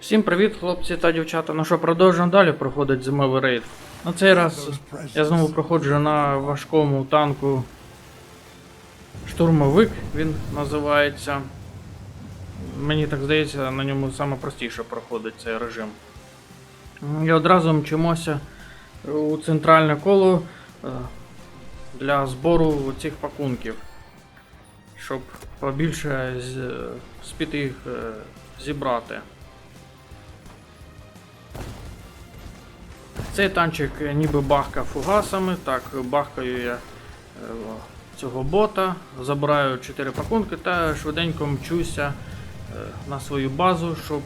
Всім привіт, хлопці та дівчата. Ну що, продовжуємо далі проходить зимовий рейд. На цей раз я знову проходжу на важкому танку штурмовик, він називається. Мені так здається, на ньому саме простіше проходить цей режим. І одразу мчимося у центральне коло е, для збору цих пакунків, щоб побільше спіти їх е, зібрати. Цей танчик ніби бахка фугасами. Так, бахкаю я е, цього бота, забираю 4 пакунки та швиденько мчуся е, на свою базу, щоб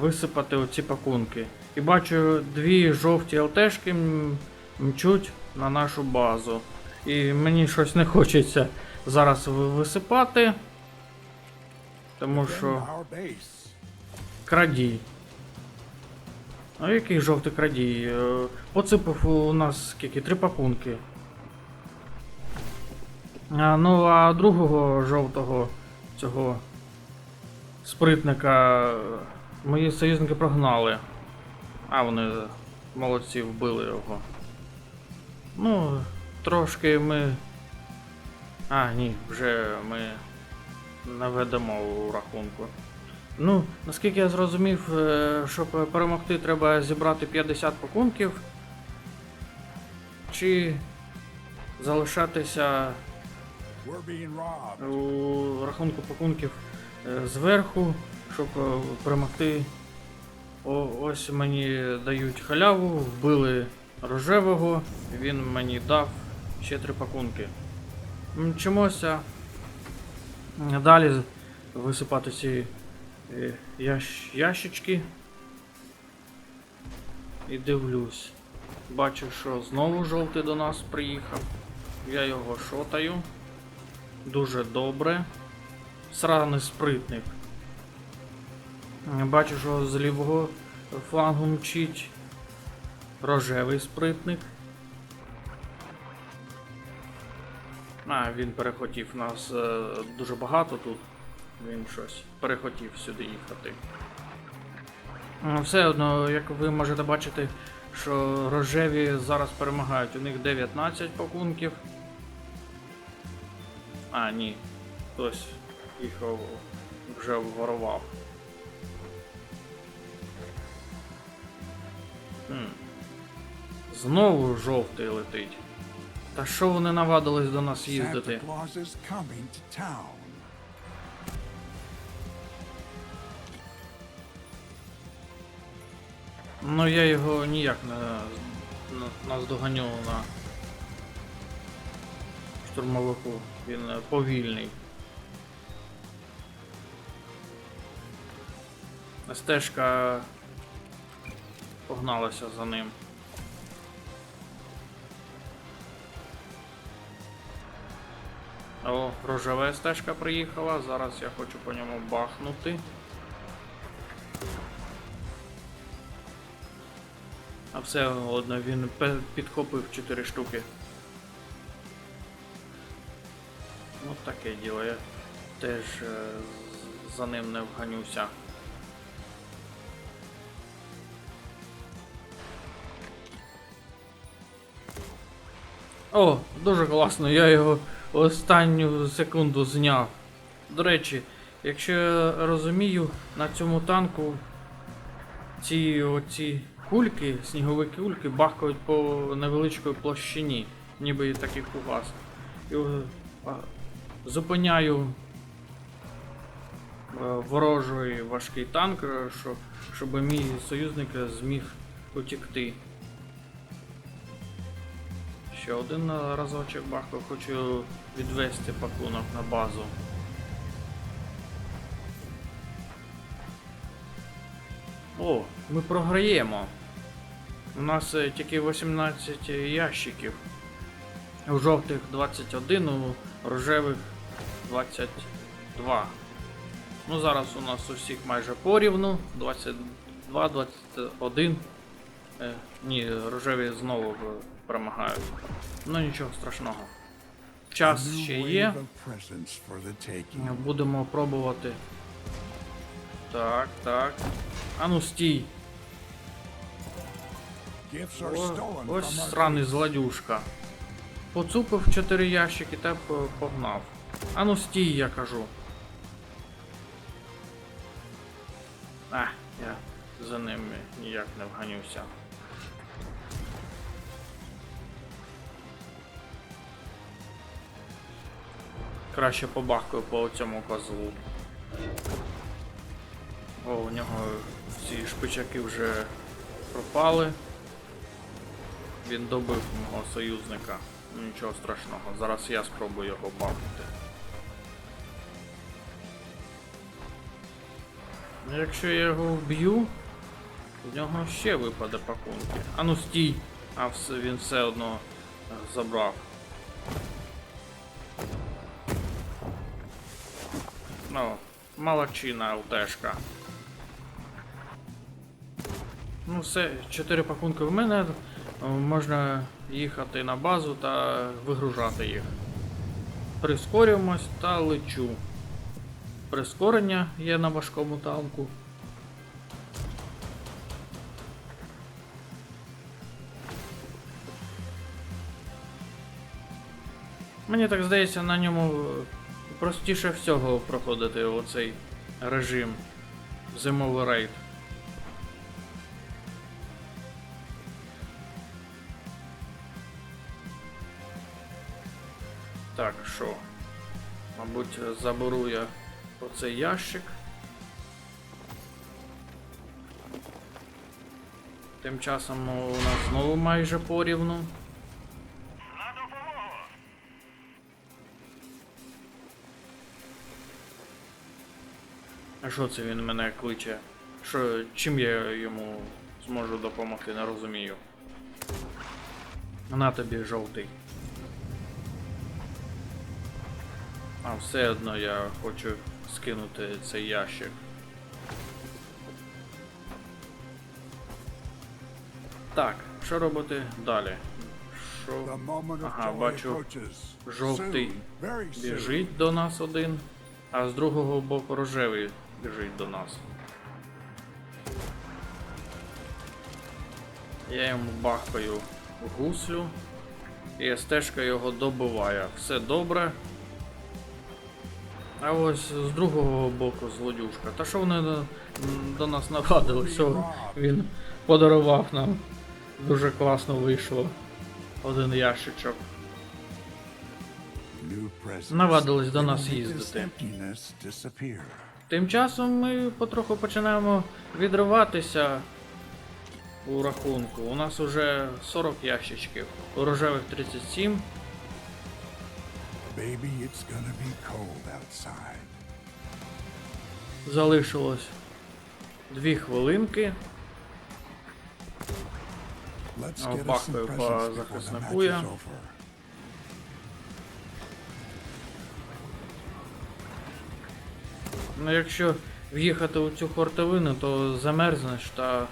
висипати оці пакунки. І бачу дві жовті ЛТшки мчуть на нашу базу. І мені щось не хочеться зараз висипати, тому що крадій. А який жовтий крадій? Е, Поципав у нас скільки? Три пакунки. А, ну а другого жовтого цього спритника е, мої союзники прогнали. А вони молодці вбили його. Ну, трошки ми. А, ні, вже ми не ведемо у рахунку. Ну, наскільки я зрозумів, е, щоб перемогти, треба зібрати 50 пакунків. Чи залишатися у рахунку пакунків е, зверху, щоб е, перемогти. О, ось мені дають халяву, вбили рожевого, він мені дав ще три пакунки. Мчимося далі висипати ці ящ, ящички. І дивлюсь. Бачу, що знову жовтий до нас приїхав. Я його шотаю. Дуже добре. Сраний спритник. Бачу, що з лівого флангу мчить рожевий спритник. А, він перехотів нас е, дуже багато тут. Він щось перехотів сюди їхати. Все одно, як ви можете бачити, що рожеві зараз перемагають. У них 19 пакунків. А, ні. Хтось їх вже ворував. Хм. Знову жовтий летить. Та що вони навадились до нас їздити? Ну я його ніяк не на- наздоганю на штурмовику. Він е, повільний. Стежка погналася за ним. О, рожева стежка приїхала, зараз я хочу по ньому бахнути. А все одно він підхопив 4 штуки. Ну таке діло, я теж е, за ним не вганюся. О, дуже класно, я його останню секунду зняв. До речі, якщо я розумію, на цьому танку ці оці кульки, снігові кульки бахкають по невеличкій площині, ніби і такий фугас. І зупиняю е, ворожий важкий танк, е, щоб, мій союзник зміг утікти. Ще один е, разочок бахкав, хочу відвести пакунок на базу. О, ми програємо. У нас е, тільки 18 ящиків. У жовтих 21, у рожевих 22. Ну зараз у нас усіх майже порівну. 22, 21. Е, ні, рожеві знову перемагають. Ну нічого страшного. Час ще є. Будемо пробувати Так, так. А ну стій. Ось сраний зладюшка. Поцупив чотири ящики та погнав. А ну стій, я кажу. А, я за ними ніяк не вганюся. Краще побахкаю по цьому козлу. О, у нього ці шпичаки вже пропали. Він добив мого союзника. Ну, Нічого страшного. Зараз я спробую його бахнути. Ну, Якщо я його вб'ю, з нього ще випаде пакунки. А ну стій! А все, він все одно забрав. Ну, молодчина ЛТшка. Ну все, чотири пакунки в мене. Можна їхати на базу та вигружати їх. Прискорюємось та лечу. Прискорення є на важкому танку. Мені так здається, на ньому простіше всього проходити оцей режим зимовий рейд. Так, що? Мабуть, заберу я оцей ящик. Тим часом у нас знову майже порівну. А що це він мене кличе? Що, чим я йому зможу допомогти, не розумію. На тобі жовтий. А все одно я хочу скинути цей ящик. Так, що робити далі? Що Ага, бачу. Жовтий біжить до нас один, а з другого боку рожевий біжить до нас. Я йому бахкаю гуслю, і стежка його добиває. Все добре. А ось з другого боку злодюшка. Та що вони до, нас навадили? Що він подарував нам? Дуже класно вийшло. Один ящичок. Навадились до нас їздити. Тим часом ми потроху починаємо відриватися у рахунку. У нас уже 40 ящичків, у рожевих 37. Baby, it's gonna be cold outside. Залишилось 2 хвилинки. Бахкаю по захиснику я. Ну, якщо в'їхати у цю хортовину, то замерзнеш та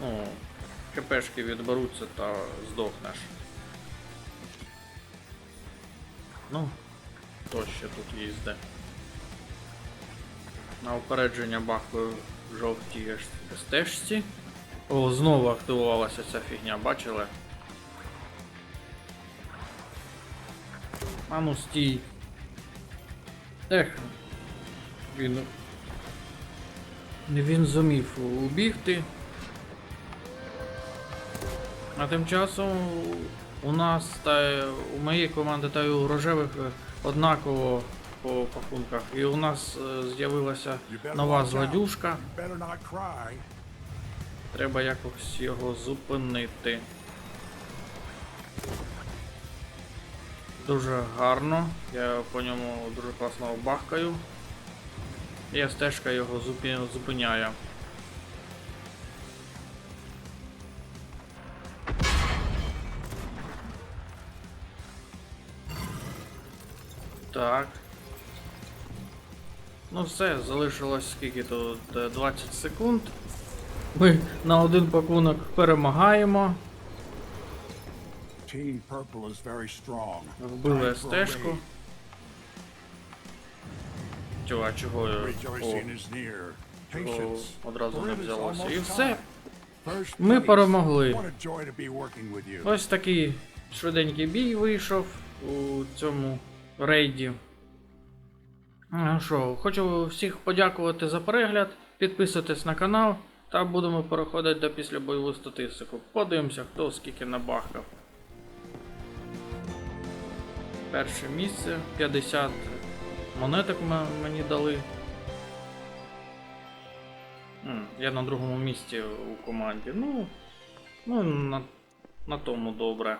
ну, КПшки відберуться та здохнеш. Ну, хто ще тут їздить? На упередження бахкою в жовтій стежці. О, знову активувалася ця фігня, бачили? А ну стій. Ех. Він. Він зумів убігти. А тим часом у нас та у моєї команди та й у рожевих е, однаково по пакунках. І у нас е, з'явилася нова зладюшка. Треба якось його зупинити. Дуже гарно. Я по ньому дуже класно бахкаю. І стежка його зупиняє. Так. Ну все, залишилось скільки тут Е, 20 секунд. Ми на один пакунок перемагаємо. Вбили стежку. Чого, а чого? я- чого одразу не взялося. І все. Ми перемогли. Ось такий швиденький бій вийшов у цьому рейді. Ну що, хочу всіх подякувати за перегляд. Підписуйтесь на канал та будемо переходити до післябойову статистику. Подивимося, хто скільки набахкав. Перше місце 50 монеток мені дали. Я на другому місці у команді. Ну, ну на, на тому добре.